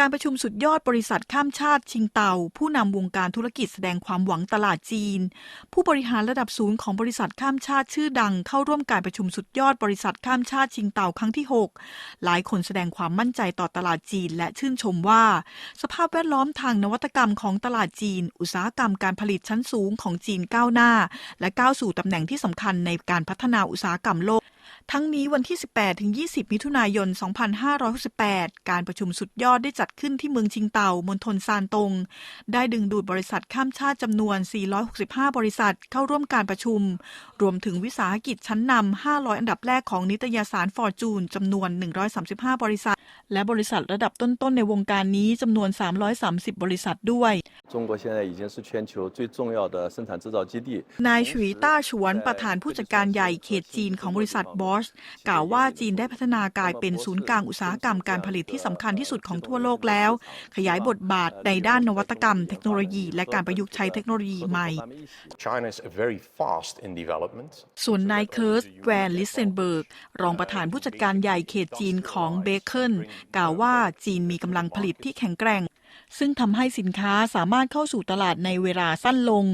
การประชุมสุดยอดบริษัทข้ามชาติชิงเตา ผู้นำวงการธุรกิจแสดงความหวังตลาดจีน ผู้บริหารระดับสูงของบริษัทข้ามชาติชื่อดัง เข้าร่วมการประชุมสุดยอดบริษัทข้ามชาติชิงเตาครั้งที่ 6 หลายคนแสดงความมั่นใจต่อตลาดจีน และชื่นชมว่า สภาพแวดล้อมทางนวัตกรรมของตลาดจีน อุตสาหกรรมการผลิตชั้นสูงของจีนก้าวหน้า และก้าวสู่ตำแหน่งที่สำคัญในการพัฒนาอุตสาหกรรมโลก ทั้งนี้วันที่ 18 ถึง 20 มิถุนายน 2568 การประชุมสุดยอดได้จัดขึ้นที่เมืองชิงเตามณฑลซานตง ได้ดึงดูดบริษัทข้ามชาติจำนวน 465 บริษัทเข้าร่วมการประชุม รวมถึงวิสาหกิจชั้นนำ 500 อันดับแรกของนิตยสารฟอร์จูนจำนวน 135 บริษัท และบริษัทระดับต้นๆในวงการนี้จำนวน 330 บริษัทด้วยนายชุยต้าชวนประธานผู้จัดการใหญ่เขตจีนของบริษัทบอชกล่าวว่าจีนได้พัฒนากลายเป็นศูนย์กลางอุตสาหกรรมการผลิตที่สำคัญที่สุดของทั่วโลกแล้ว ขยายบทบาทในด้านนวัตกรรม เทคโนโลยี และการประยุกต์ใช้เทคโนโลยีใหม่ ส่วนนายเคิร์สแวนลิสเซนเบิร์กรองประธานผู้จัดการใหญ่เขตจีนของเบเกิลกล่าวว่าจีนมีกำลังผลิตที่แข็งแกร่ง ซึ่งทำให้สินค้าสามารถเข้าสู่ตลาดในเวลาสั้นลง